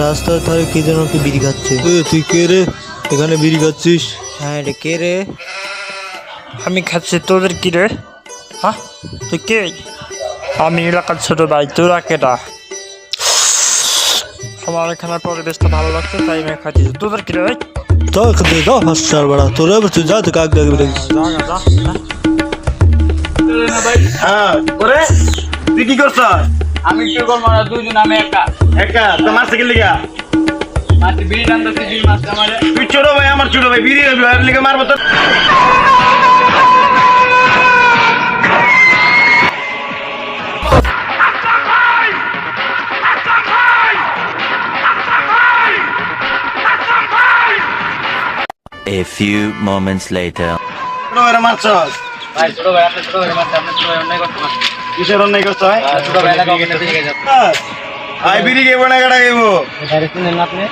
রাস্তার ধারে কে যেন কি বিড়ি খাচ্ছে। এ তুই কে রে? এখানে বিড়ি খাচ্ছিস? হ্যাঁ রে কে রে? আমি খাচ্ছি তোদের কি রে? হ্যাঁ? তুই কে? আমি এলাকার ছোট ভাই তোরা কেটা আমার এখানের পরিবেশটা ভালো লাগছে তাই আমি খাচ্ছি। তোদের কি রে? যা খেতে যা হাসার বাড়া। তোর এবার তুই যা তুই কাক ডাকবি ডাকিস যা যা। হ্যাঁ করে তুই কি করছ আমি করব? না দুজন আমি একা। একা? তো মারছে কি লিগা? মাটি বিড়ি টানতেছি দুই মাস আমারে। তুই ছোট ভাই আমার ছোট ভাই বিড়ি খাবি আর মারবো তো A few moments later. ছোট ভাইরা মারছস ভাই ছোট ভাই আপনি ছোট ভাই মারছে আপনি ছোট ভাই অন্যায় করতে পারছেন। কিসের অন্যায় করছ যাচ্ছে আই বিড়ি খাইবো? না কাটা আপনি?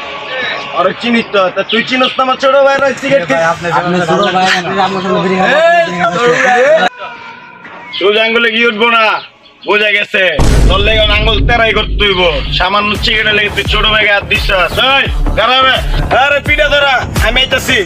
আরে চিনিস তো তা তুই চিনিস না আমার ছোট ভাইরা সিগারেট আপনি ছোট ভাই আপনার সামনে বিড়ি তুই আঙ্গুলে কি উঠবো না? বোঝা গেছে। তোর লেগে আঙ্গুল তেরাই করতে হইব। সামান্য সিগারেট লেগে তুই ছোট ভাইকে হাত দিস আরে পিঠা ধরা আমি আইতাছি।